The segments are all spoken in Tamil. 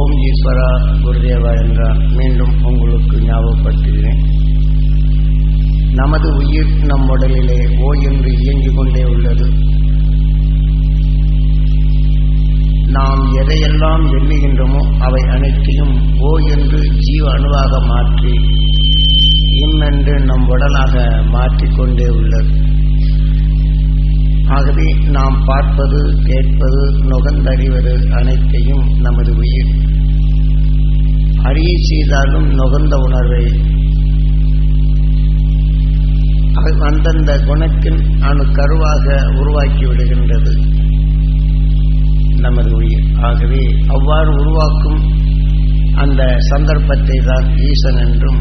ஓம் ஈஸ்வரா குருதேவா என்றார் மீண்டும் உங்களுக்கு ஞாபகப்படுத்துகிறேன். நமது உயிர் நம் உடலிலே ஓ என்று இயங்கிக் கொண்டே உள்ளது. நாம் எதையெல்லாம் எண்ணுகின்றோமோ அவை அனைத்தையும் ஓ என்று ஜீவ அணுவாக மாற்றி இம் என்று நம் உடலாக மாற்றிக்கொண்டே உள்ளது. ஆகவே நாம் பார்ப்பது கேட்பது நுகர்ந்தறிவது அனைத்தையும் நமது உயிர். அறிய செய்தாலும் நுகர்ந்த உணர்வை. அந்தந்த குணத்தின் அணு கருவாக உருவாக்கி விடுகின்றது நமது உயிர். ஆகவே அவ்வாறு உருவாக்கும் அந்த சந்தர்ப்பத்தை தான் ஈசன் என்றும்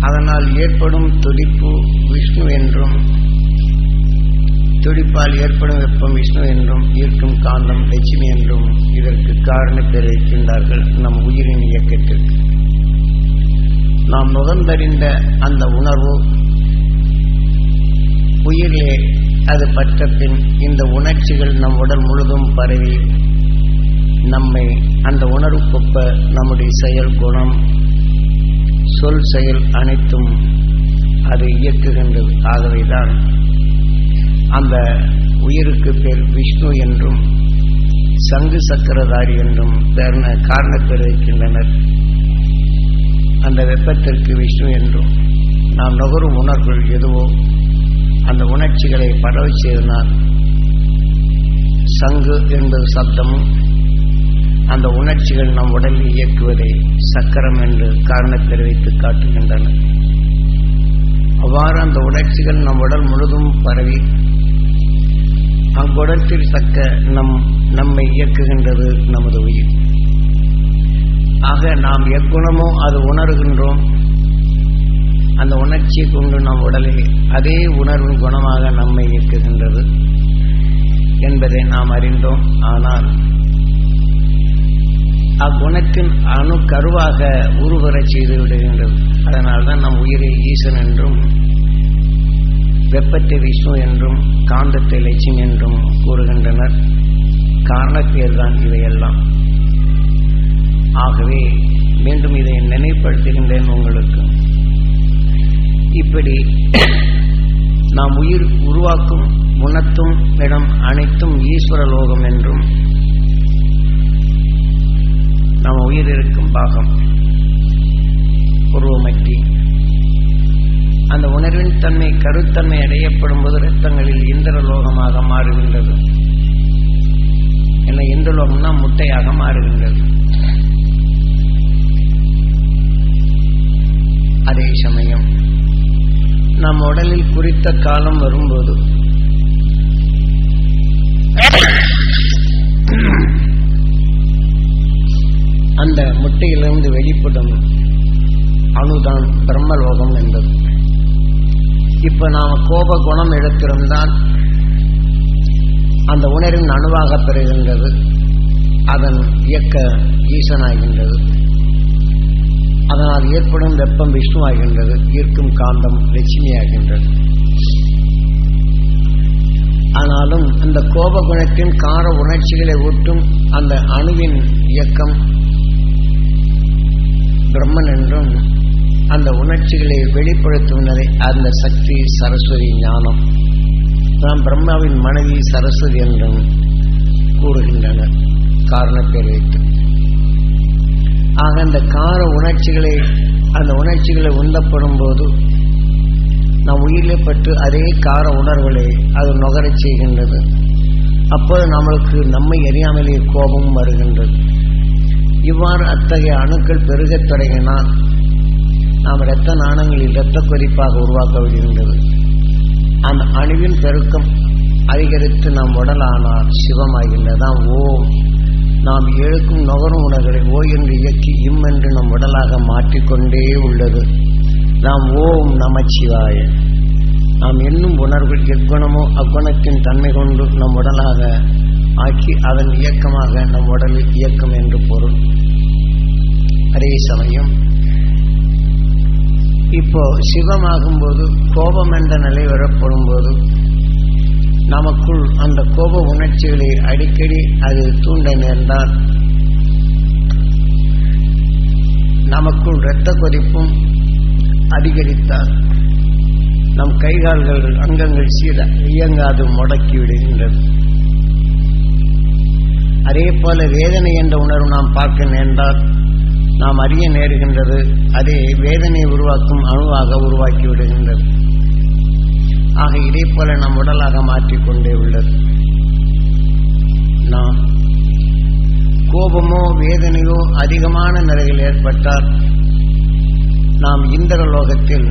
அதனால் ஏற்படும் துடிப்பு விஷ்ணு என்றும் துடிப்பால் ஏற்படும் வெப்பம் விஷ்ணு என்றும் ஈர்க்கும் காந்தம் லட்சுமி என்றும் இதற்கு காரண பேர் நம் உயிரின் இயக்கத்திற்கு. நாம் நுகர்ந்தறிந்த அந்த உணர்வு உயிரிலே அது பற்ற பின் இந்த உணர்ச்சிகள் நம் உடல் முழுதும் பரவி நம்மை அந்த உணர்வுக்கொப்ப நம்முடைய செயல் குணம் சொல் செயல் அனைத்தும் அது இயக்குகின்றது. ஆகவேதான் அந்த உயிருக்கு பேர் விஷ்ணு என்றும் சங்கு சக்கரதாரி என்றும் பேர்ன காரணப்பேர் இருக்கின்றனர். அந்த வெப்பத்திற்கு விஷ்ணு என்றும் நாம் நுகரும் உணர்வுகள் எதுவோ அந்த உணர்ச்சிகளை பரவ செய்தனால் சங்கு என்பது சப்தமும் அந்த உணர்ச்சிகள் நம் உடலில் இயக்குவதை சக்கரம் என்று காரணப்பேர் வைத்து காட்டுகின்றன. அவ்வாறு அந்த உணர்ச்சிகள் நம் உடல் முழுதும் பரவி அங்குடத்தில் தக்க நம் நம்மை இயக்குகின்றது நமது உயிர். ஆக நாம் எக்குணமோ அது உணர்கின்றோம். அந்த உணர்ச்சியை கொண்டு நம் உடலில் அதே உணர்வின் குணமாக நம்மை இயக்குகின்றது என்பதை நாம் அறிந்தோம். ஆனால் அக்குணத்தின் அணு கருவாக உருவரச் செய்து விடுகின்றது. அதனால்தான் நம் உயிரை ஈசன் என்றும் வெப்பத்தை விஷ்ணு என்றும் காந்தத்தை லட்சுமி என்றும் கூறுகின்றனர். காரணப்பேர்தான் இவையெல்லாம். ஆகவே மீண்டும் இதை நினைப்படுத்துகின்றேன் உங்களுக்கு. இப்படி நாம் உயிர் உருவாக்கும் குணத்தும் இடம் அனைத்தும் ஈஸ்வர லோகம் என்றும் நம்ம உயிர் இருக்கும் பாகம் உருவமற்றி அந்த உணர்வின் தன்மை கருத்தன்மை அடையப்படும் போது ரத்தங்களில் இந்திர லோகமாக மாறுகின்றது. என்ன இந்திரலோகம்னா முட்டையாக மாறுகின்றது. அதே சமயம் நம் உடலில் குறித்த காலம் வரும்போது அந்த முட்டையிலிருந்து வெளிப்படும் அணுதான் பிரம்மலோகம் என்பது. இப்ப நாம கோப குணம் எடுத்திருந்தால் அந்த உணர்வின் அணுவாக பெறுகின்றது. அதன் இயக்க ஈசனாகின்றது. அதனால் ஏற்படும் வெப்பம் விஷ்ணுவாகின்றது. ஈர்க்கும் காந்தம் லட்சுமியாகின்றது. ஆனாலும் அந்த கோப குணத்தின் கார உணர்ச்சிகளை ஊட்டும் அந்த அணுவின் இயக்கம் பிரம்மன் என்றும் அந்த உணர்ச்சிகளை வெளிப்படுத்துவதை அந்த சக்தி சரஸ்வதி ஞானம். நாம் பிரம்மாவின் மனைவி சரஸ்வதி என்றும் கூறுகின்றனர் காரணப்பேர் வைத்து ஆக அந்த கார உணர்ச்சிகளை அந்த உணர்ச்சிகளை உந்தப்படும் போது நம் உயிரிலே பட்டு அதே கார உணர்வுகளை அது நுகரச் செய்கின்றது. அப்போது நம்மளுக்கு நம்மை அறியாமலே கோபம் வருகின்றது. இவ்வாறு அத்தகைய அணுக்கள் பெருகத் தொடங்கினால் நாம் இரத்த நாணங்களில் இரத்த கொதிப்பாக உருவாக்க விடுகின்றது அந்த அணுவின் பெருக்கம் அதிகரித்து நம் உடலானால் சிவமாகின்றதாம். ஓம் நாம் எழுக்கும் நுகரும் உணர்களை ஓ என்று இயக்கி இம் என்று நம் உடலாக மாற்றிக்கொண்டே உள்ளது. நாம் ஓம் நமச்சிவாய. நாம் என்னும் உணர்வுகள் எக்குணமோ அக்குணத்தின் தன்மை கொண்டு நம் உடலாக ஆக்கி அதன் இயக்கமாக நம் உடலில் இயக்கம் என்று பொருள். அதே சமயம் இப்போ சிவமாகும் போது கோபம் என்ற நிலை வரப்படும் போது நமக்குள் அந்த கோப உணர்ச்சிகளை அடிக்கடி அது தூண்ட நேர்ந்தால் நமக்குள் இரத்த கொதிப்பும் அதிகரித்தால் நம் கைகால்கள் அங்கங்கள் சீர இயங்காது முடக்கி விடுகின்றது. அதே போல வேதனை என்ற உணர்வு நாம் பார்க்க நேர்ந்தால் நாம் அறிய நேருகின்றது அதே வேதனை உருவாக்கும் அணுவாக உருவாக்கி விடுகின்றது. ஆக இதே போல நம் உடலாக மாற்றிக்கொண்டே உள்ளது. நாம் கோபமோ வேதனையோ அதிகமான நிலையில் ஏற்பட்டால் நாம் இந்திர லோகத்தில்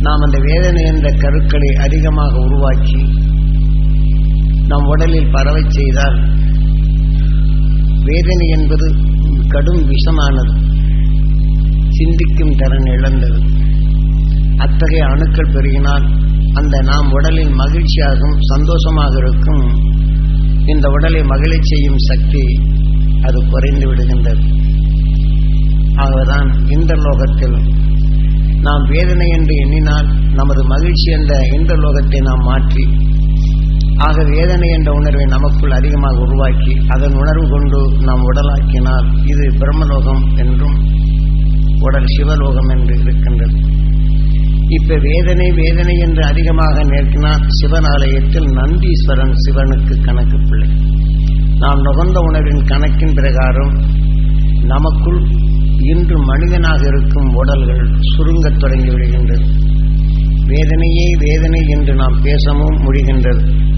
நாம் அந்த வேதனை என்ற கருக்களை அதிகமாக உருவாக்கி நம் உடலில் பரவச் செய்தால் வேதனை என்பது கடும் விஷமானது. சிந்திக்கும் திறன் இழந்தது. அத்தகைய அணுக்கள் பெருகினால் அந்த நாம் உடலில் மகிழ்ச்சியாகவும் சந்தோஷமாக இருக்கும். இந்த உடலை மகிழச் செய்யும் சக்தி அது குறைந்து விடுகின்றது. ஆகவேதான் இந்த லோகத்தில் நாம் வேதனை என்று எண்ணினால் நமது மகிழ்ச்சி என்ற இந்த லோகத்தை நாம் மாற்றி ஆக வேதனை என்ற உணர்வை நமக்குள் அதிகமாக உருவாக்கி அதன் உணர்வு கொண்டு நாம் உடலாக்கினால் இது பிரம்மலோகம் என்றும் உடல் சிவலோகம் என்று இருக்கின்றது. இப்ப வேதனை வேதனை என்று அதிகமாக நேர்க்கினால் சிவன் ஆலயத்தில் நந்தீஸ்வரன் சிவனுக்கு கணக்கு பிள்ளை. நாம் நுகர்ந்த உணர்வின் கணக்கின் பிரகாரம் நமக்குள் இன்று மனிதனாக இருக்கும் உடல்கள் சுருங்கத் தொடங்கி விடுகின்றது. வேதனையே வேதனை என்று நாம் பேசவும் முடிகின்றது.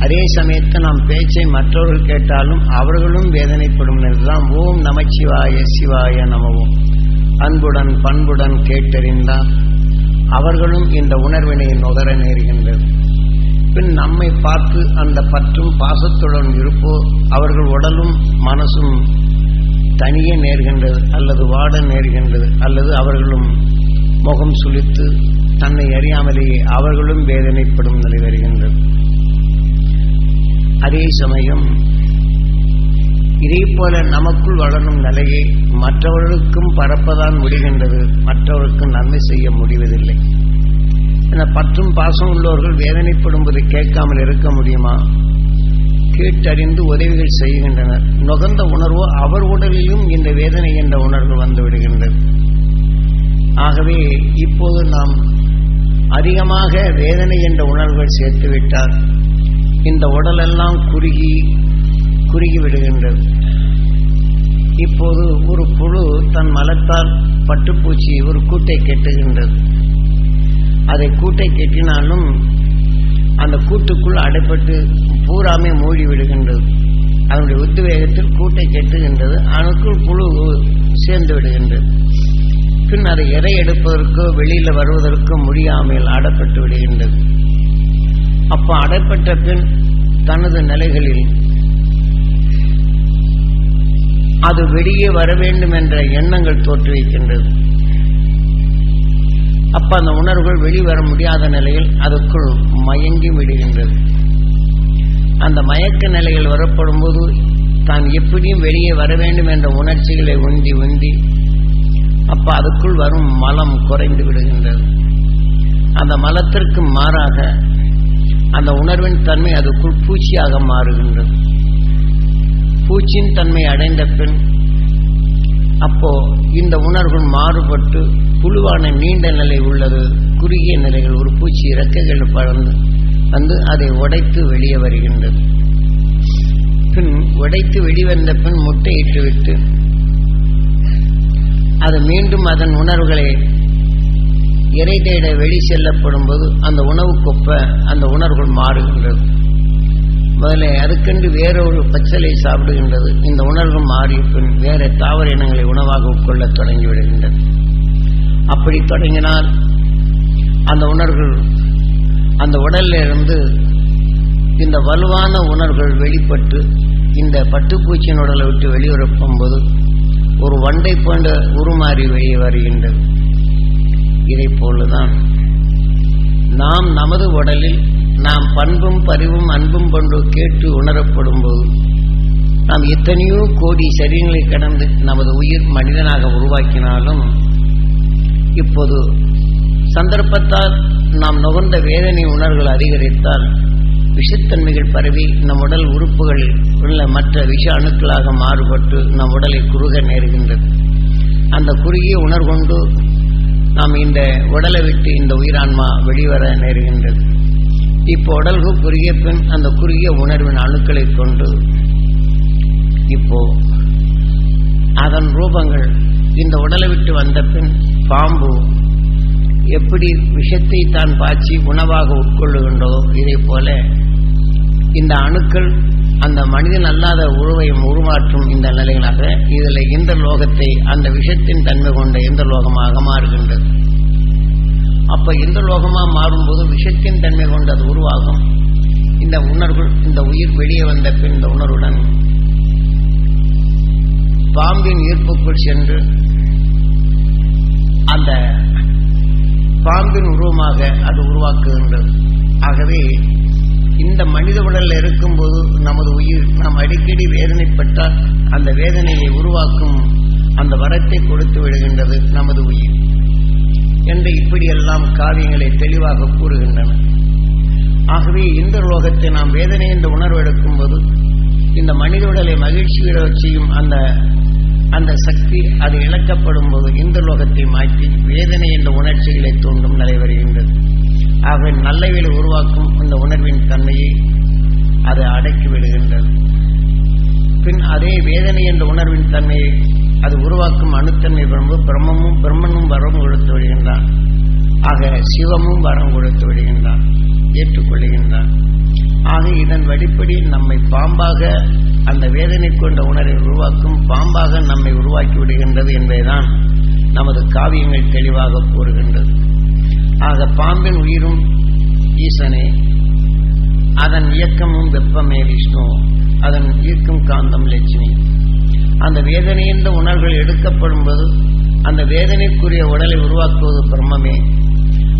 அதே சமயத்தில் நாம் பேச்சை மற்றவர்கள் கேட்டாலும் அவர்களும் வேதனைப்படும் என்றுதான் ஓம் நமச்சிவாய சிவாய நமவோம். அன்புடன் பண்புடன் கேட்டறிந்தால் அவர்களும் இந்த உணர்வினை நுகர நேருகின்றது பின் நம்மை பார்த்து அந்த பற்றும் பாசத்துடன் இருப்போ அவர்கள் உடலும் மனசும் தனியே நேர்கின்றது அல்லது வாட நேர்கின்றது அல்லது அவர்களும் முகம் சுளித்து தன்னை அறியாமலேயே அவர்களும் வேதனைப்படும் நிலை வருகின்றது. அதே சமயம் இதே போல நமக்குள் வளரும் நிலையை மற்றவர்களுக்கும் பரப்பதான் முடிகின்றது. மற்றவர்களுக்கும் நன்மை செய்ய முடிவதில்லை. இந்த பற்றும் பாசம் உள்ளவர்கள் வேதனைப்படும்போது கேட்காமல் இருக்க முடியுமா? கேட்டறிந்து உதவிகள் செய்கின்றனர். நுகர்ந்த உணர்வோ அவர் உடலிலும் இந்த வேதனை என்ற உணர்வு வந்து விடுகின்றது. ஆகவே இப்போது நாம் அதிகமாக வேதனை என்ற உணர்வுகள் சேர்த்துவிட்டால் இந்த உடலெல்லாம் குறுகி குறுகி விடுகின்றது. இப்போது ஒரு புழு தன் மலத்தால் பட்டுப்பூச்சி ஒரு கூட்டை கெட்டுகின்றது. அதை கூட்டை கெட்டினாலும் அந்த கூட்டுக்குள் அடைப்பட்டு பூராமே மூடி விடுகின்றது. அதனுடைய உத்வேகத்தில் கூட்டை கெட்டுகின்றது. அதற்குள் புழு சேர்ந்து விடுகின்றது. பின் அதை எரை எடுப்பதற்கோ வெளியில் வருவதற்கோ முடியாமல் அடப்பட்டு விடுகின்றது. அப்போ அடைப்பட்ட பின் தனது நிலைகளில் அது வெளியே வர வேண்டும் என்ற எண்ணங்கள் தோற்றுவிக்கின்றது அப்ப அந்த உணர்வுகள் வெளிவர முடியாத நிலையில் அதுக்குள் மயங்கி விடுகின்றது. அந்த மயக்க நிலையில் வரப்படும் போது தான் எப்படியும் வெளியே வர வேண்டும் என்ற உணர்ச்சிகளை உந்தி உந்தி அப்ப அதுக்குள் வரும் மலம் குறைந்து விடுகின்றது. அந்த மலத்திற்கு மாறாக அந்த உணர்வின் தன்மை அதுக்குள் பூச்சியாக மாறுகின்றது. பூச்சியின் தன்மை அடைந்த பின் அப்போ இந்த உணர்வு மாறுபட்டு குழுவான நீண்ட நிலை உள்ளது. குறுகிய நிலைகள் ஒரு பூச்சி இறக்கைகள் பறந்து வந்து அதை உடைத்து வெளியே வருகின்றது. பின் உடைத்து வெளிவந்த பின் முட்டையிட்டு விட்டு அது மீண்டும் அதன் உணர்வுகளை இறை தேட வெளி செல்லப்படும் போது அந்த உணவு கொப்ப அந்த உணர்வுகள் மாறுகின்றது. முதல்ல அதுக்கென்று வேறொரு பச்சலை சாப்பிடுகின்றது. இந்த உணர்வு மாறிய பின் வேற தாவர இனங்களை உணவாக உட்கொள்ள தொடங்கிவிடுகின்றது அப்படி தொடங்கினால் அந்த உணர்வுகள் அந்த உடல்ல இருந்து இந்த வலுவான உணர்வுகள் வெளிப்பட்டு இந்த பட்டுப்பூச்சியின் உடலை விட்டு வெளியுறப்பும் போது ஒரு வண்டை போன்ற உருமாறி வெளியே வருகின்றது. இதை போலதான். நாம் நமது உடலில் நாம் பண்பும் பரிவும் அன்பும் பண்பு கேட்டு உணரப்படும் போது நாம் எத்தனையோ கோடி சரீரங்களை கடந்து நமது உயிர் மனிதனாக உருவாக்கினாலும் இப்போது சந்தர்ப்பத்தால் நாம் நுகர்ந்த வேதனை உணர்வுகள் அதிகரித்தால் விஷத்தன்மைகள் பரவி நம் உடல் உறுப்புகளில் உள்ள மற்ற விஷ அணுக்களாக மாறுபட்டு நம் உடலை குறுக நேருகின்றது. அந்த குறுகிய உணர்கொண்டு நாம் இந்த உடலை விட்டு இந்த உயிரான்மா வெளிவர நேருகின்றது. இப்போ உடல்கு குறுகிய பின் அந்த குறுகிய உணர்வின் அணுக்களை கொண்டு இப்போ அதன் ரூபங்கள் இந்த உடலை விட்டு வந்த பின் பாம்பு எப்படி விஷத்தை தான் பாய்ச்சி உணவாக உட்கொள்ளுகின்றதோ இதை போல இந்த அணுக்கள் அந்த மனிதன் அல்லாத உருவையும் உருமாற்றும் இந்த நிலைகளாக இதில் இந்த லோகத்தை அந்த விஷத்தின் தன்மை கொண்ட இந்த லோகமாக மாறுகின்றது. அப்ப இந்த லோகமாக மாறும்போது விஷத்தின் தன்மை கொண்டு அது உருவாகும். இந்த உணர்வு இந்த உயிர் வெளியே வந்த பின் இந்த உணர்வுடன் பாம்பின் ஈர்ப்புக்குள் சென்று அந்த பாம்பின் உருவமாக அது உருவாக்குகின்றது. ஆகவே இந்த மனித உடலில் இருக்கும்போது நம் அடிக்கடி வேதனைப்பட்டால் அந்த வேதனையை உருவாக்கும் அந்த வரத்தை கொடுத்து விடுகின்றது நமது உயிர் என்று இப்படியெல்லாம் காவியங்களை தெளிவாக கூறுகின்றன. ஆகவே இந்த லோகத்தை நாம் வேதனை என்ற உணர்வு எடுக்கும் போது இந்த மனித உடலை மகிழ்ச்சியிட செய்யும் அந்த அந்த சக்தி அது இழக்கப்படும் போது இந்த லோகத்தை மாற்றி வேதனை என்ற உணர்ச்சிகளை தூண்டும் நிலை வருகின்றது. ஆகவே நல்லவைகளை உருவாக்கும் இந்த உணர்வின் தன்மையை அது அடக்கி விடுகின்றது. பின் அதே வேதனை என்ற உணர்வின் தன்மையை அது உருவாக்கும் அணுத்தன்மை பிரம்பு பிரம்மமும் பிரம்மனும் வரம் கொடுத்து விடுகின்றான். ஆக சிவமும் வரம் கொடுத்து விடுகின்றான் ஏற்றுக்கொள்கின்றான். ஆக இதன் வழிப்படி நம்மை பாம்பாக அந்த வேதனை கொண்ட உணர்வை உருவாக்கும் பாம்பாக நம்மை உருவாக்கி விடுகின்றது என்பதுதான் நமது காவியங்கள் தெளிவாக கூறுகின்றது. ஆக பாம்பின் உயிரும் ஈசனே அதன் இயக்கமும் வெப்பமே விஷ்ணு. அதன் ஈர்க்கும் காந்தம் லட்சுமி. அந்த வேதனை என்ற உணர்வுகள் எடுக்கப்படும் போது அந்த வேதனைக்குரிய உடலை உருவாக்குவது பிரம்மமே.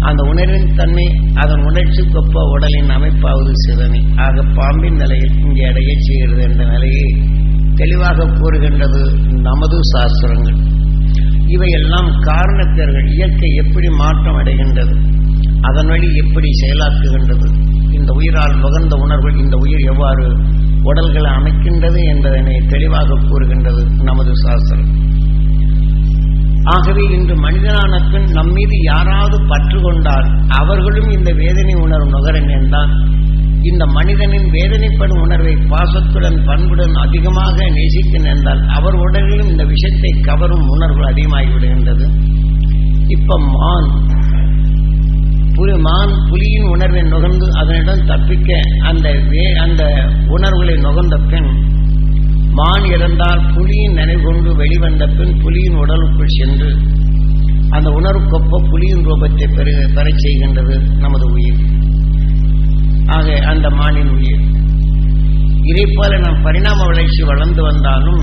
அந்த உணர்வின் தன்மை அதன் உணர்ச்சிக்கொப்ப உடலின் அமைப்பாவது சிவனே ஆக பாம்பின் நிலையில் இங்கே அடைய செய்கிறது என்ற நிலையை தெளிவாக கூறுகின்றது நமது சாஸ்திரங்கள். இவையெல்லாம் காரணப்பேர்கள் இயற்கை எப்படி மாற்றம் அடைகின்றது அதன் வழி எப்படி செயலாக்குகின்றது இந்த உயிரால் நுகர்ந்த உணர்வு இந்த உயிர் எவ்வாறு உடல்களை அமைக்கின்றது என்பதனை தெளிவாக கூறுகின்றது நமது சாஸ்திரம். ஆகவே இன்று மனிதனான பின் நம்மீது யாராவது பற்று கொண்டால் அவர்களும் இந்த வேதனை உணர்வு நுகர நேர்ந்தால் இந்த மனிதனின் வேதனைப்படும் உணர்வை பாசத்துடன் பண்புடன் அதிகமாக நேசிக்க நேர்ந்தால் அவர் உடலிலும் இந்த விஷத்தை கவரும் உணர்வு அதிகமாகிவிடுகின்றது. இப்ப மான் புலி மான் புலியின் உணர்வை நுகர்ந்து அதனிடம் தப்பிக்க அந்த வே அந்த உணர்வுகளை நுகர்ந்த பின் மான் இறந்தால் புலியின் நினைவு கொண்டு வெளிவந்த பின் புலியின் உடலுக்குள் சென்று அந்த உணர்வுக்கொப்ப புலியின் ரூபத்தை பெரு பெறச் செய்கின்றது நமது உயிர். ஆக அந்த மானின் உயிர். இதை போல நாம் பரிணாம வளர்ச்சி வளர்ந்து வந்தாலும்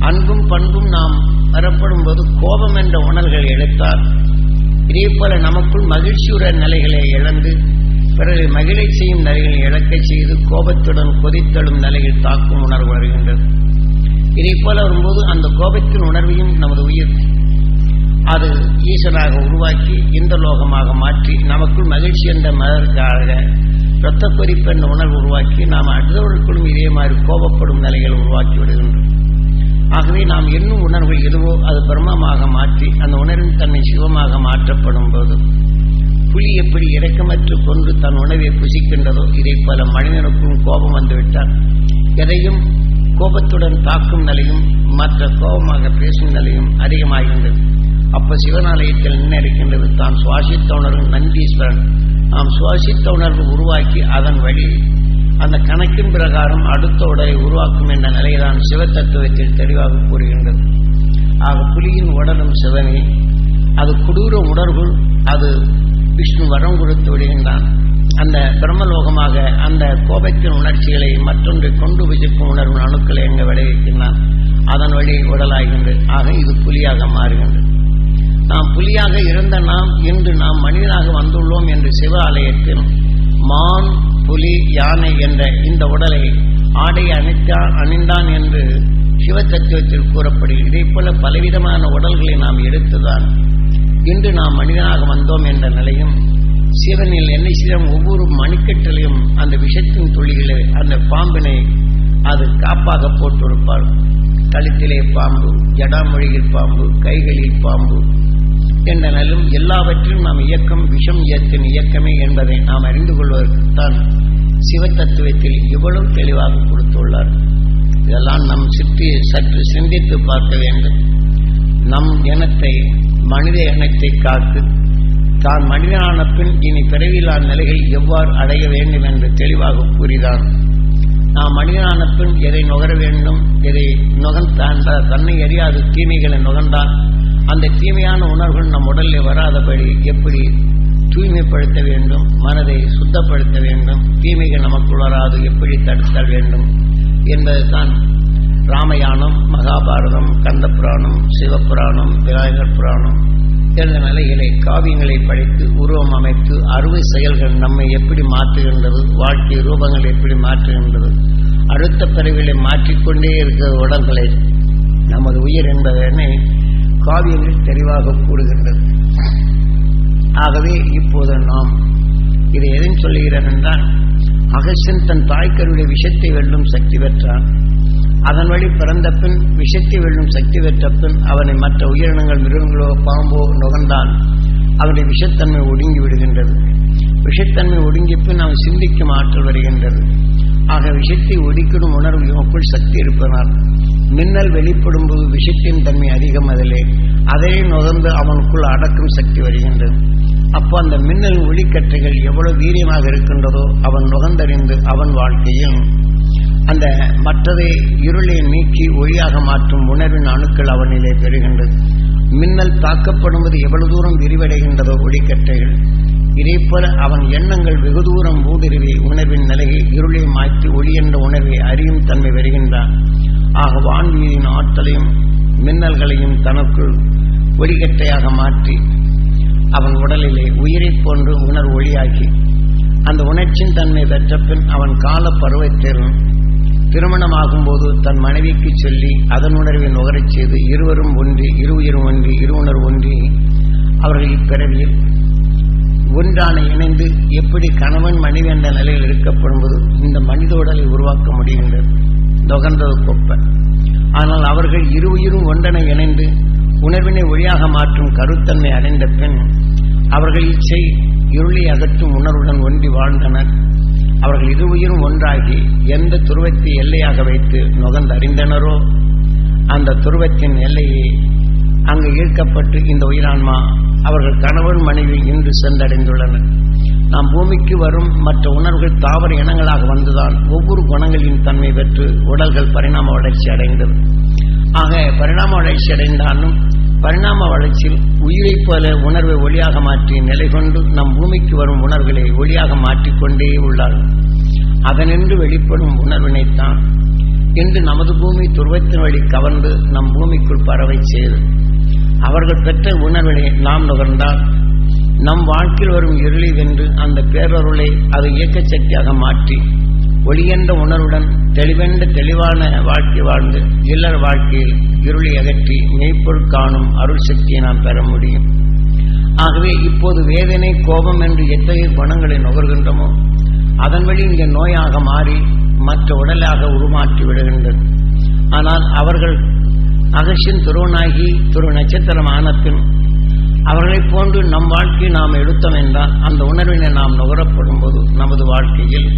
அன்பும் பண்பும் நாம் பெறப்படும் போது கோபம் என்ற உணர்வுகள் எடுத்தால் இதே போல நமக்குள் மகிழ்ச்சியுற நிலைகளை இழந்து பிறகு மகிழை செய்யும் நிலைகளை இழக்கச் செய்து கோபத்துடன் கொதித்தடும் நிலையில் தாக்கும் உணர்வு வருகின்றது. இதை போல வரும்போது அந்த கோபத்தின் உணர்வையும் நமது உயிர் அது ஈசனாக உருவாக்கி இந்த லோகமாக மாற்றி நமக்குள் மகிழ்ச்சி என்ற மதற்காக இரத்த கொதிப்பு என்ற உணர்வு உருவாக்கி நாம் அடுத்தவர்களுக்குள்ளும் இதே மாதிரி கோபப்படும் நிலைகள் உருவாக்கி விடுகின்றோம். ஆகவே நாம் என்னும் உணர்வு எதுவோ அது பிரம்மமாக மாற்றி அந்த உணர்வின் தன்னை சிவமாக மாற்றப்படும் போது புலி எப்படி இரக்கமற்று கொண்டு தன் உணவை புசிக்கின்றதோ இதை பல மனிதனுக்கும் கோபம் வந்துவிட்டால் எதையும் கோபத்துடன் தாக்கும் நிலையும் மற்ற கோபமாக பேசும் நிலையும் அதிகமாகின்றது. அப்ப சிவனாலயத்தில் என்ன இருக்கின்றது? தான் சுவாசித்த உணர்வு நந்தீஸ்வரன் நாம் சுவாசித்த உணர்வு உருவாக்கி அதன் வழி அந்த கணக்கின் பிரகாரம் அடுத்த உடலை உருவாக்கும் என்ற நிலையில்தான் சிவ தத்துவத்தில் தெளிவாக கூறுகின்றது. ஆக புலியின் உடலும் சிவனே. அது கொடூர உணர்வு அது விஷ்ணு வரம் கொடுத்து விடுகின்றான். அந்த பிரம்மலோகமாக அந்த கோபத்தின் உணர்ச்சிகளை மற்றொன்றை கொண்டு விசிக்கும் உணர்வு அணுக்களை எங்க விளைவிக்கின்றான். அதன் வழி உடலாகின்றது. ஆக இது புலியாக மாறுகின்றது. நாம் புலியாக இருந்த நாம் இன்று நாம் மனிதனாக வந்துள்ளோம் என்று சிவ ஆலயத்தில் மான் புலி யானை என்ற இந்த உடலை ஆடை அணித்தான் அணிந்தான் என்று சிவ தத்துவத்தில் கூறப்படுகிறது இதே போல பலவிதமான உடல்களை நாம் எடுத்துதான் இன்று நாம் மனிதனாக வந்தோம் என்ற நிலையும் சிவனில் என்ன செய்யும் ஒவ்வொரு மணிக்கட்டிலையும் அந்த விஷத்தின் துளிகளை அந்த பாம்பினை அது காப்பாக போட்டிருப்பார் கழுத்திலே பாம்பு ஜடாமொழியில் பாம்பு கைகளில் பாம்பு என்ற நிலும் எல்லாவற்றிலும் நாம் இயக்கம் விஷம் இயத்தின் இயக்கமே என்பதை நாம் அறிந்து கொள்வதற்குத்தான் சிவ தத்துவத்தில் இவ்வளவு தெளிவாக கொடுத்துள்ளார். இதெல்லாம் நம் சுற்றி சற்று சிந்தித்து பார்க்க வேண்டும். நம் இனத்தை மனித இனத்தை காத்து தான் மனிதனான பின் இனி பிறவிலா நிலையை எவ்வாறு அடைய வேண்டும் என்று தெளிவாக கூறினான் நாம் மனிதனான பின் எதை நுகர வேண்டும் எதை நுகர்ந்தான் தன்னை அறியாது தீமைகளை நுகர்ந்தான் அந்த தீமையான உணர்வுகள் நம் உடலில் வராதபடி எப்படி தூய்மைப்படுத்த வேண்டும் மனதை சுத்தப்படுத்த வேண்டும் தீமைகள் நமக்குள் வராது எப்படி தடுத்தல் வேண்டும் என்பதுதான் ராமயானம் மகாபாரதம் கந்த புராணம் சிவபுராணம் விநாயகர் புராணம். என்ற நிலைகளை காவியங்களை படித்து உருவம் அமைத்து அறுவை செயல்கள் நம்மை எப்படி மாற்றுகின்றது வாழ்க்கை ரூபங்கள் எப்படி மாற்றுகின்றது அடுத்த பிறவிகளை மாற்றிக்கொண்டே இருக்கிற உடல்களை நமது உயிர் என்பதனை காவியங்கள் தெளிவாக கூறுகின்றது. ஆகவே இப்போது நாம் இதை எதன் சொல்லுகிறேன் என்றால் அகஸ்டன் தன் தாய்க்கருடைய விஷத்தை வெல்லும் சக்தி பெற்றான். அதன் வழி பிறந்த பின் விஷத்தை வெல்லும் சக்தி பெற்ற பின் அவனை மற்ற உயிரினங்கள் மிருகங்களோ பாம்போ நுகர்ந்தான் அவனுடைய விஷத்தன்மை ஒடுங்கி விடுகின்றது. விஷத்தன்மை ஒடுங்கி பின் அவன் சிந்திக்கும் ஆற்றல் வருகின்றது. ஆக விஷத்தை ஒடிக்கணும் உணர்வு இவனுக்குள் சக்தி இருப்பதனால் மின்னல் வெளிப்படும் போது விஷத்தின் தன்மை அதிகம் அதிலே. அதை நுகர்ந்து அவனுக்குள் அடக்கும் சக்தி வருகின்றது. அப்போ அந்த மின்னல் ஒளிக்கற்றைகள் எவ்வளவு வீரியமாக இருக்கின்றதோ அவன் நுகர்ந்தறிந்து அவன் வாழ்க்கையும் அந்த மற்றதை இருளை நீக்கி ஒளியாக மாற்றும் உணர்வின் அணுக்கள் அவனிலே பெறுகின்றது. மின்னல் தாக்கப்படும்போது எவ்வளவு தூரம் விரிவடைகின்றதோ ஒளிக்கற்றைகள். இதேபோல அவன் எண்ணங்கள் வெகு தூரம் ஊடுருவி உணர்வின் நிலையை இருளை மாற்றி ஒளி என்ற உணர்வை அறியும் தன்மை வருகின்றான். ஆக வான்வியின் ஆற்றலையும் மின்னல்களையும் தனக்குள் ஒளிகட்டையாக மாற்றி அவன் உடலிலே உயிரைப் போன்று உணர் ஒளியாகி அந்த உணர்ச்சியின் தன்மை பெற்ற பின் அவன் கால பருவத்திலும் திருமணமாகும் போது தன் மனைவிக்கு சொல்லி அதன் உணர்வை நுகரச் செய்து இருவரும் ஒன்றி இரு உயிரும் ஒன்றி இரு உணர்வு ஒன்றி அவர்கள் இப்பிறவியில் ஒன்றான இணைந்து எப்படி கணவன் மனைவி என்ற நிலையில் இருக்கப்படும்போது இந்த மனித உடலை உருவாக்க முடிகின்றது நுகர்ந்தது கொப்ப. ஆனால் அவர்கள் இரு உயிரும் ஒன்றனை இணைந்து உணர்வினை ஒளியாக மாற்றும் கருத்தன்மை அடைந்த பின் அவர்கள் இச்சை இருளை அகற்றும் உணர்வுடன் ஒன்றி வாழ்ந்தனர். அவர்கள் இரு உயிரும் ஒன்றாகி எந்த துருவத்தை எல்லையாக வைத்து நுகர்ந்தறிந்தனரோ அந்த துருவத்தின் எல்லையை அங்கு ஈர்க்கப்பட்டு இந்த உயிரான்மா அவர்கள் கணவன் மனைவி இன்று சென்றடைந்துள்ளனர். நாம் பூமிக்கு வரும் மற்ற உணர்வுகள் தாவர இனங்களாக வந்துதான் ஒவ்வொரு குணங்களின் தன்மை பெற்று உடல்கள் பரிணாம வளர்ச்சி அடைந்தது. ஆக பரிணாம வளர்ச்சி அடைந்தாலும் பரிணாம வளர்ச்சியில் உயிரைப் போல உணர்வை ஒளியாக மாற்றி நிலை கொண்டு நம் பூமிக்கு வரும் உணர்வுகளை ஒளியாக மாற்றிக்கொண்டே உள்ளார்கள் அதனின்று வெளிப்படும் உணர்வினைத்தான் இன்று நமது பூமி துருவத்தின் வழி கவர்ந்து நம் பூமிக்குள் பறவை செய்து அவர்கள் பெற்ற உணர்வினை நாம் நுகர்ந்தால் நம் வாழ்க்கையில் வரும் இருளை வென்று அந்த பேரருளை அதை இயக்க சக்தியாக மாற்றி ஒளியென்ற உணர்வுடன் தெளிவென்ற தெளிவான வாழ்க்கை வாழ்ந்து இல்லற வாழ்க்கையில் இருளை அகற்றி மெய்ப்பொருள் காணும் அருள் சக்தியை நாம் பெற முடியும். ஆகவே இப்போது வேதனை கோபம் என்று எத்தகைய குணங்களை நுகர்கின்றமோ அதன் வழி இங்கே நோயாக மாறி மற்ற உடலாக உருமாற்றி விடுகின்றது. ஆனால் அவர்கள் அகசின் துருவனாகி துரு நட்சத்திரம் ஆன அவர்களைப் போன்று நம் வாழ்க்கையை நாம் எடுத்தோம் என்றால் அந்த உணர்வினை நாம் நுகரப்படும் போது நமது வாழ்க்கையில்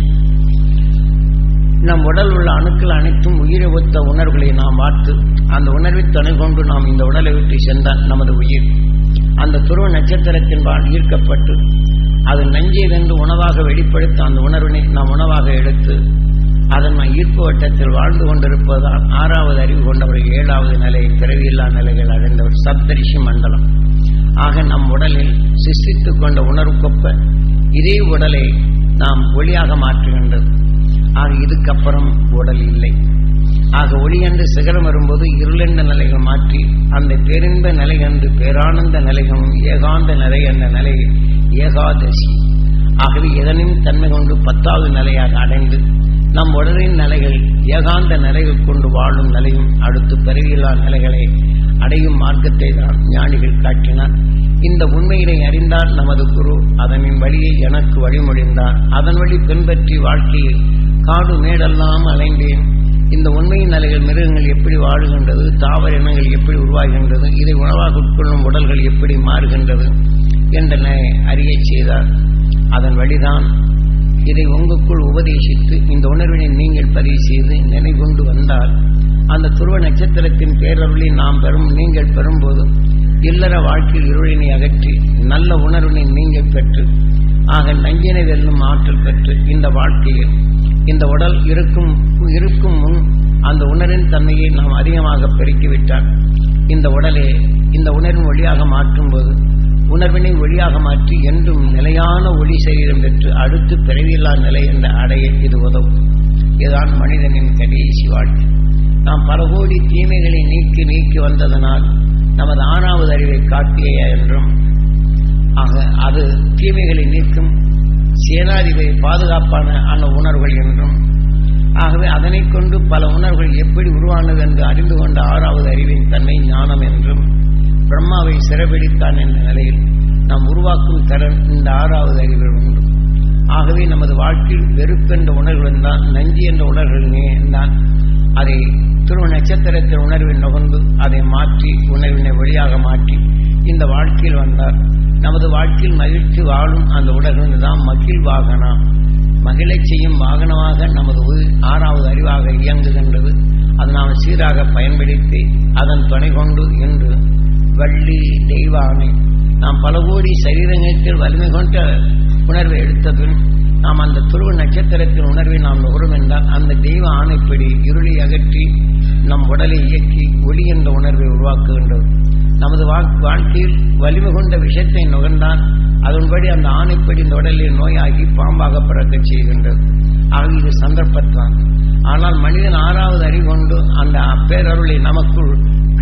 நம் உடல் உள்ள அணுக்கள் அனைத்தும் உயிரை ஒத்த உணர்வுகளை நாம் பார்த்து அந்த உணர்வை துணை கொண்டு நாம் இந்த உடலை விட்டு சென்றால் நமது உயிர். அந்த துருவ நட்சத்திரத்தின்பால் ஈர்க்கப்பட்டு அது நஞ்சை வென்று உணவாக வெளிப்படுத்த அந்த உணர்வினை நாம் உணவாக எடுத்து அதன் ஈர்ப்பு வட்டத்தில் வாழ்ந்து கொண்டிருப்பதால் ஆறாவது அறிவு கொண்டவர் ஏழாவது நிலை பிறவியில்லா நிலைகள் அடைந்தவர் சப்தரிஷி மண்டலம். ஆக நம் உடலில் சிசித்துக் கொண்ட உணர்வுக்கொப்ப இதே உடலை நாம் ஒளியாக மாற்றுகின்றது. ஆக இதுக்கப்புறம் உடல் இல்லை. ஆக ஒளி என்று சிகரம் வரும்போது இருளென்ற நிலைகள் மாற்றி அந்த பேரின்ப நிலை என்று பேரானந்த நிலைகளும் ஏகாந்த நிலை என்ற நிலை ஏகாதசி. ஆகவே எதனையும் தன்மை கொண்டு பத்தாவது நிலையாக அடைந்து நம் உடலின் நிலைகள் ஏகாந்த நிலைகள் கொண்டு வாழும் நிலையும் அடுத்து பிறவியில்லா நிலைகளை அடையும் மார்க்கத்தை தான் ஞானிகள் காட்டினார். இந்த உண்மையினை அறிந்தால் நமது குரு. அதனின் வழியை எனக்கு வழிமொழிந்தார். அதன் வழி பின்பற்றி வாழ்க்கையில் காடு மேடெல்லாம் அலைந்தேன். இந்த உண்மையின் நிலைகள் மிருகங்கள் எப்படி வாழுகின்றது தாவர இனங்கள் எப்படி உருவாகின்றது இதை உணவாக உட்கொள்ளும் உடல்கள் எப்படி மாறுகின்றது என்றனை அறியச் செய்தார். அதன் வழிதான் இதை உங்களுக்குள் உபதேசித்து இந்த உணர்வினை நீங்கள் பதிவு செய்து நினைவுண்டு வந்தால் அந்த துருவ நட்சத்திரத்தின் பேரருளை நாம் பெறும் நீங்கள் பெறும்போதும் இல்லற வாழ்க்கையில் இருளினை அகற்றி நல்ல உணர்வினை நீங்கள் பெற்று ஆக நஞ்சினை வெல்லும் ஆற்றல் பெற்று இந்த வாழ்க்கையில் இந்த உடல் இருக்கும் இருக்கும் முன் அந்த உணரின் தன்மையை நாம் அதிகமாக பெருக்கிவிட்டால் இந்த உடலை இந்த உணர்வின் வழியாக மாற்றும்போது உணர்வினை ஒளியாக மாற்றி என்றும் நிலையான ஒளி சரீரம் பெற்று அடுத்து பிறவியில்லா நிலை என்ற அடைய இது உதவும். இதுதான் மனிதனின் கடைசி வாழ்க்கை. நாம் பல கோடி தீமைகளை நீக்கி நீக்கி வந்ததனால் நமது ஆறாவது அறிவை காட்டிய என்றும் ஆக அது தீமைகளை நீக்கும் சேனாதிபதி பாதுகாப்பான அந்த உணர்வுகள் என்றும் ஆகவே அதனை கொண்டு பல உணர்வுகள் எப்படி உருவானது என்று அறிந்து கொண்ட ஆறாவது அறிவின் தன்மை ஞானம் என்றும் பிரம்மாவை சிறப்பிடித்தான் என்ற நிலையில் நாம் உருவாக்கும் திறன் இந்த ஆறாவது அறிவில் உண்டு. ஆகவே நமது வாழ்க்கையில் வெறுப்பு என்ற உணர்வுகள் தான் நஞ்சி என்ற உணர்வுகள் தான் அதை துருவ நட்சத்திரத்தின் உணர்வில் நுகர்ந்து அதை மாற்றி உணர்வினை வழியாக மாற்றி இந்த வாழ்க்கையில் வந்தார். நமது வாழ்க்கையில் மகிழ்ச்சி வாழும் அந்த உடல்கள் தான் மகிழ் வாகனம் மகிழச் செய்யும் வாகனமாக நமது ஆறாவது அறிவாக இயங்குகின்றது. அதை நாம் சீராக பயன்படுத்தி அதன் துணை கொண்டு இன்று வள்ளி தெய்வானை. நாம் பல கோடி சரீரங்களுக்கு வலிமை கொண்ட உணர்வை எடுத்ததும் நாம் அந்த துருவ நட்சத்திரத்தின் உணர்வை நாம் நுகரும் என்றால் அந்த தெய்வ ஆணைப்படி இருளை அகற்றி நம் உடலை இயக்கி ஒளி என்ற உணர்வை உருவாக்குகின்றது. நமது வாழ்க்கையில் வலிமை கொண்ட விஷயத்தை நுகர்ந்தால் அதன்படி அந்த ஆணைப்படி இந்த உடலில் நோயாகி பாம்பாக பிறக்க செய்கின்றது. ஆக இது சந்தர்ப்பத்தான். ஆனால் மனிதன் ஆறாவது அறிகொண்டு அந்த பேரருளை நமக்குள்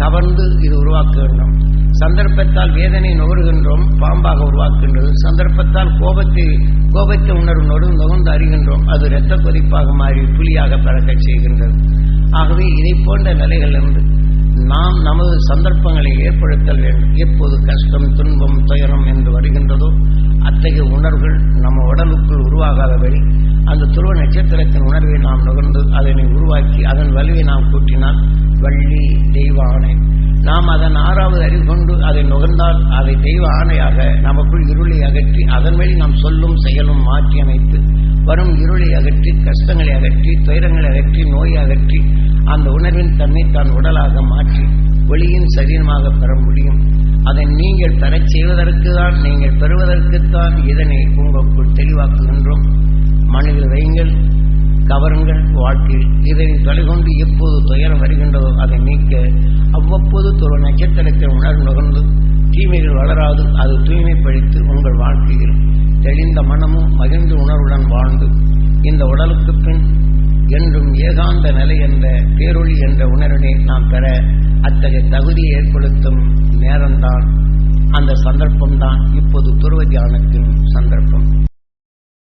கவர்ந்து இது உருவாக்க வேண்டும். சந்தர்ப்பத்தால் வேதனை நுகர்கின்றோம் பாம்பாக உருவாக்குகின்றது. சந்தர்ப்பத்தால் கோபத்தை கோபத்தை உணர்வு நொடு நுகர்ந்து அறிகின்றோம். அது இரத்த கொதிப்பாக மாறி புலியாக பறக்க செய்கின்றது. ஆகவே இதை போன்ற நிலைகள் இருந்து நாம் நமது சந்தர்ப்பங்களை ஏற்படுத்தல் வேண்டும். எப்போது கஷ்டம் துன்பம் துயரம் என்று வருகின்றதோ அத்தகைய உணர்வுகள் நம்ம உடலுக்குள் உருவாகாதபடி அந்த துருவ நட்சத்திரத்தின் உணர்வை நாம் நுகர்ந்து அதனை உருவாக்கி அதன் வலுவை நாம் கூட்டினால் வள்ளி தெய்வ ஆணை. நாம் அதன் ஆறாவது அறிவு கொண்டு அதை நுகர்ந்தால் அதை தெய்வ ஆணையாக நமக்குள் இருளை அகற்றி அதன் வழி நாம் சொல்லும் செயலும் மாற்றி அமைத்து வரும் இருளை அகற்றி கஷ்டங்களை அகற்றி துயரங்களை அகற்றி நோயை அகற்றி அந்த உணர்வின் தன்மை தான் உடலாக மாற்றி ஒளியின் சரீரமாக பெற முடியும். அதை நீங்கள் பெறச் செய்வதற்கு தான் நீங்கள் பெறுவதற்குத்தான் இதனை உங்களுக்குள் தெளிவாக்குகின்றோம். மனதில் வையுங்கள் கவருங்கள் வாழ்க்கையில் இதனை தொலைகொண்டு எப்போது துயரம் வருகின்றதோ அதை நீக்க அவ்வப்போது ஒரு நட்சத்திரத்தை உணர்வு நுகர்ந்து தீமைகள் வளராது அது தூய்மைப்படுத்தி உங்கள் வாழ்க்கையில் தெளிந்த மனமும் மகிழ்ந்த உணர்வுடன் வாழ்ந்து இந்த உடலுக்கு பின் என்றும் ஏகாந்த நிலை என்ற பேரொழி என்ற உணர்வினை நாம் பெற அத்தகைய தகுதியை ஏற்படுத்தும் நேரம்தான் அந்த சந்தர்ப்பம்தான் இப்போது துருவ தியானத்தின் சந்தர்ப்பம்.